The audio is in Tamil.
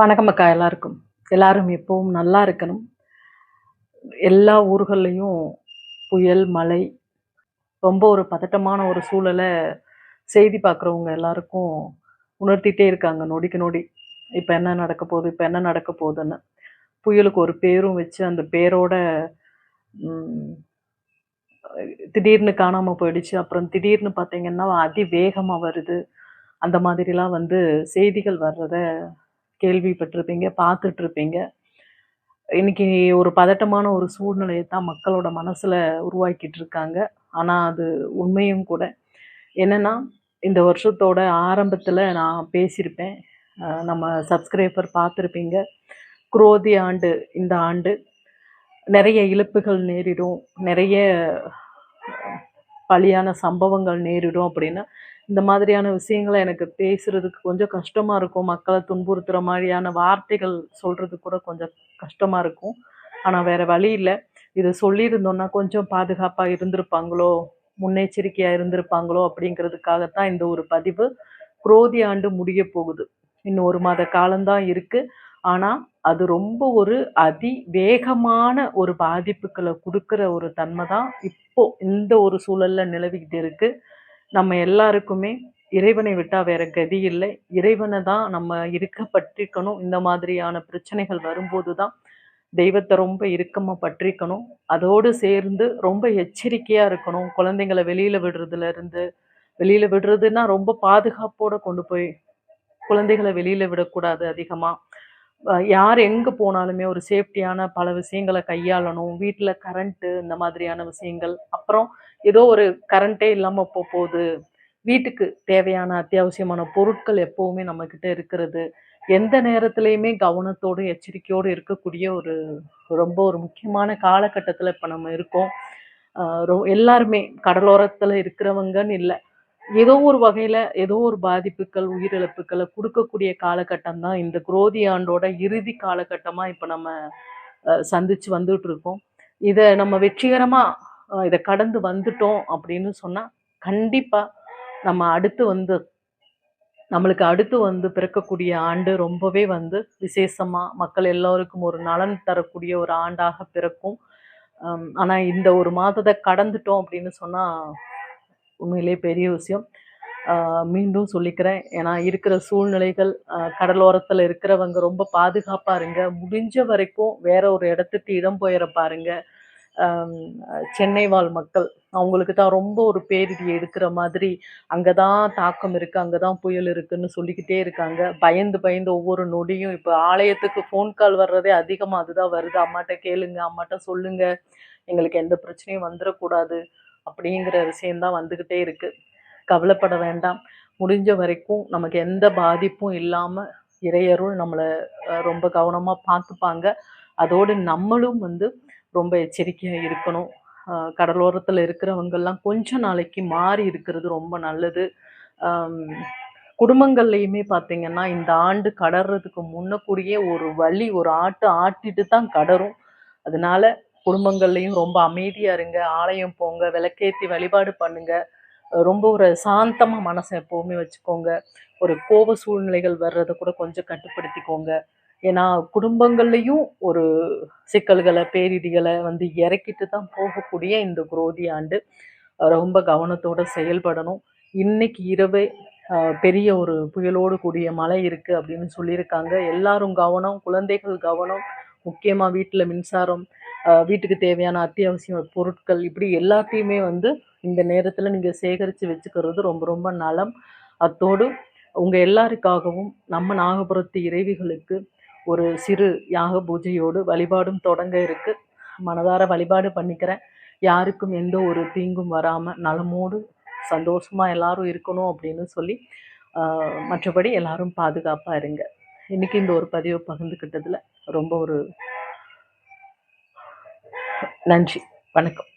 வணக்கம் அக்கா எல்லாருக்கும். எல்லாரும் எப்பவும் நல்லா இருக்கணும். எல்லா ஊர்கள்லையும் புயல் மழை ரொம்ப ஒரு பதட்டமான ஒரு சூழலை செய்தி பார்க்குறவங்க எல்லாருக்கும் உணர்த்திட்டே இருக்காங்க நொடிக்கு நொடி. இப்போ என்ன நடக்க போகுது இப்போ என்ன நடக்க போகுதுன்னு. புயலுக்கு ஒரு பேரும் வச்சு அந்த பேரோட திடீர்னு காணாமல் போயிடுச்சு. அப்புறம் திடீர்னு பார்த்தீங்கன்னா அதிவேகமாக வருது. அந்த மாதிரிலாம் வந்து செய்திகள் வர்றத கேள்விப்பட்டிருப்பீங்க பார்த்துட்டு இருப்பீங்க இன்னைக்கு ஒரு பதட்டமான ஒரு சூழ்நிலையை தான் மக்களோட மனசில் உருவாக்கிட்டு இருக்காங்க ஆனால் அது உண்மையும் கூட. என்னென்னா இந்த வருஷத்தோட ஆரம்பத்தில் நான் பேசியிருப்பேன். நம்ம சப்ஸ்கிரைபர் பார்த்துருப்பீங்க. குரோதி ஆண்டு இந்த ஆண்டு. நிறைய இழப்புகள் நேரிடும். நிறைய பலியான சம்பவங்கள் நேரிடும் அப்படின்னு இந்த மாதிரியான விஷயங்களை எனக்கு பேசுறதுக்கு கொஞ்சம் கஷ்டமா இருக்கும். மக்களை துன்புறுத்துற மாதிரியான வார்த்தைகள் சொல்றது கூட கொஞ்சம் கஷ்டமா இருக்கும். ஆனா வேற வழி இல்லை. இதை சொல்லியிருந்தோம்னா கொஞ்சம் பாதுகாப்பா இருந்திருப்பாங்களோ முன்னெச்சரிக்கையா இருந்திருப்பாங்களோ அப்படிங்கிறதுக்காகத்தான் இந்த ஒரு பதிவு குரோதி ஆண்டு முடிய போகுது. இன்னும் ஒரு மாத காலம்தான் இருக்கு. ஆனா அது ரொம்ப ஒரு அதி வேகமான ஒரு பாதிப்புகளை கொடுக்குற ஒரு தன்மை தான் இப்போ இந்த ஒரு சூழல்ல நிலவிக்கிட்டு இருக்கு. நம்ம எல்லாருக்குமே இறைவனை விட்டால் வேற கதி இல்லை. இறைவனை தான் நம்ம இருக்க பற்றிக்கணும் இந்த மாதிரியான பிரச்சனைகள் வரும்போது தான் தெய்வத்தை ரொம்ப இறுக்கமாக பற்றிக்கணும். அதோடு சேர்ந்து ரொம்ப எச்சரிக்கையாக இருக்கணும். குழந்தைங்களை வெளியில் விடுறதுலேருந்து வெளியில் விடுறதுன்னா ரொம்ப பாதுகாப்போடு கொண்டு போய் குழந்தைகளை வெளியில் விடக்கூடாது அதிகமாக யார் எங்கே போனாலுமே ஒரு சேஃப்டியான பல விஷயங்களை கையாளணும். வீட்டில் கரண்ட்டு இந்த மாதிரியான விஷயங்கள். அப்புறம் ஏதோ ஒரு கரண்ட்டே இல்லாமல் போக போகுது. வீட்டுக்கு தேவையான அத்தியாவசியமான பொருட்கள் எப்போவுமே நம்மக்கிட்ட இருக்கிறது. எந்த நேரத்துலையுமே கவனத்தோடு எச்சரிக்கையோடு இருக்கக்கூடிய ஒரு ரொம்ப ஒரு முக்கியமான காலகட்டத்தில் இப்போ நம்ம இருக்கோம். ரொ- எல்லாருமே கடலோரத்தில் இருக்கிறவங்கன்னு இல்லை. ஏதோ ஒரு வகையில ஏதோ ஒரு பாதிப்புகள் உயிரிழப்புகளை கொடுக்கக்கூடிய காலகட்டம் தான் இந்த குரோதி ஆண்டோட இறுதி காலகட்டமா இப்ப நம்ம சந்திச்சு வந்துட்டு இருக்கோம். இதை நம்ம வெற்றிகரமா இதை கடந்து வந்துட்டோம் அப்படின்னு சொன்னா கண்டிப்பா நம்ம அடுத்து வந்து நம்மளுக்கு அடுத்து வந்து பிறக்கக்கூடிய ஆண்டு ரொம்பவே வந்து விசேஷமா மக்கள் எல்லோருக்கும் ஒரு நலன் தரக்கூடிய ஒரு ஆண்டாக பிறக்கும். ஆனால் ஆனா இந்த ஒரு மாதத்தை கடந்துட்டோம் அப்படின்னு சொன்னா உண்மையிலே பெரிய விஷயம். மீண்டும் சொல்லிக்கிறேன். ஏன்னா இருக்கிற சூழ்நிலைகள் கடலோரத்தில் இருக்கிறவங்க ரொம்ப பாதுகாப்பாருங்க முடிஞ்ச வரைக்கும் வேற ஒரு இடத்துக்கு இடம் போயிட பாருங்க. சென்னை வாழ் மக்கள் அவங்களுக்கு தான் ரொம்ப ஒரு பேரிடி எடுக்கிற மாதிரி அங்கே தான் தாக்கம் இருக்கு அங்கதான் புயல் இருக்குன்னு சொல்லிக்கிட்டே இருக்காங்க. பயந்து பயந்து ஒவ்வொரு நொடியும் இப்போ ஆலயத்துக்கு ஃபோன் கால் வர்றதே அதிகமாக அதுதான் வருது. அம்மாட்ட கேளுங்க அம்மாட்ட சொல்லுங்க. எங்களுக்கு எந்த பிரச்சனையும் வந்துடக்கூடாது அப்படிங்கிற விஷயம்தான் வந்துக்கிட்டே இருக்கு. கவலைப்பட வேண்டாம். முடிஞ்ச வரைக்கும் நமக்கு எந்த பாதிப்பும் இல்லாம இறையருள் நம்மளை ரொம்ப கவனமா பார்த்துப்பாங்க. அதோடு நம்மளும் வந்து ரொம்ப எச்சரிக்கையாக இருக்கணும். கடலோரத்தில் இருக்கிறவங்கெல்லாம் கொஞ்சம் கொஞ்ச நாளைக்கு மாறி இருக்கிறது ரொம்ப நல்லது. குடும்பங்கள்லையுமே பார்த்தீங்கன்னா இந்த ஆண்டு கடறதுக்கு முன்னக்கூடியே ஒரு வழி ஒரு ஆட்டு ஆட்டிட்டு தான் கடரும் அதனால குடும்பங்கள்லையும் ரொம்ப அமைதியாக இருங்க ஆலயம் போங்க விளக்கேற்றி வழிபாடு பண்ணுங்க. ரொம்ப ஒரு சாந்தமாக மனசை எப்போவுமே வச்சுக்கோங்க. ஒரு கோப சூழ்நிலைகள் வர்றதை கூட கொஞ்சம் கட்டுப்படுத்திக்கோங்க. ஏன்னா குடும்பங்கள்லையும் ஒரு சிக்கல்களை பேரிடிகளை வந்து இறக்கிட்டு தான் போகக்கூடிய இந்த குரோதி ஆண்டு ரொம்ப கவனத்தோட செயல்படணும். இன்னைக்கு இரவே பெரிய ஒரு புயலோடு கூடிய மழை இருக்குது அப்படின்னு சொல்லியிருக்காங்க. எல்லாரும் கவனம் குழந்தைகள் கவனம் முக்கியமாக வீட்டில் மின்சாரம் வீட்டுக்கு தேவையான அத்தியாவசிய பொருட்கள் இப்படி எல்லாத்தையுமே வந்து இந்த நேரத்தில் நீங்கள் சேகரித்து வச்சுக்கிறது ரொம்ப ரொம்ப நலம். அத்தோடு உங்கள் எல்லாருக்காகவும் நம்ம நாகபுரத்து இறைவிகளுக்கு ஒரு சிறு யாக பூஜையோடு வழிபாடும் தொடங்க இருக்குது மனதார வழிபாடு பண்ணிக்கிறேன். யாருக்கும் எந்த ஒரு தீங்கும் வராமல் நலமோடு சந்தோஷமாக எல்லாரும் இருக்கணும் அப்படின்னு சொல்லி மற்றபடி எல்லாரும் பாதுகாப்பாக இருங்க. இன்னைக்கு இந்த ஒரு பதிவை பகிர்ந்துக்கிட்டதில் ரொம்ப ஒரு நன்றி. வணக்கம்.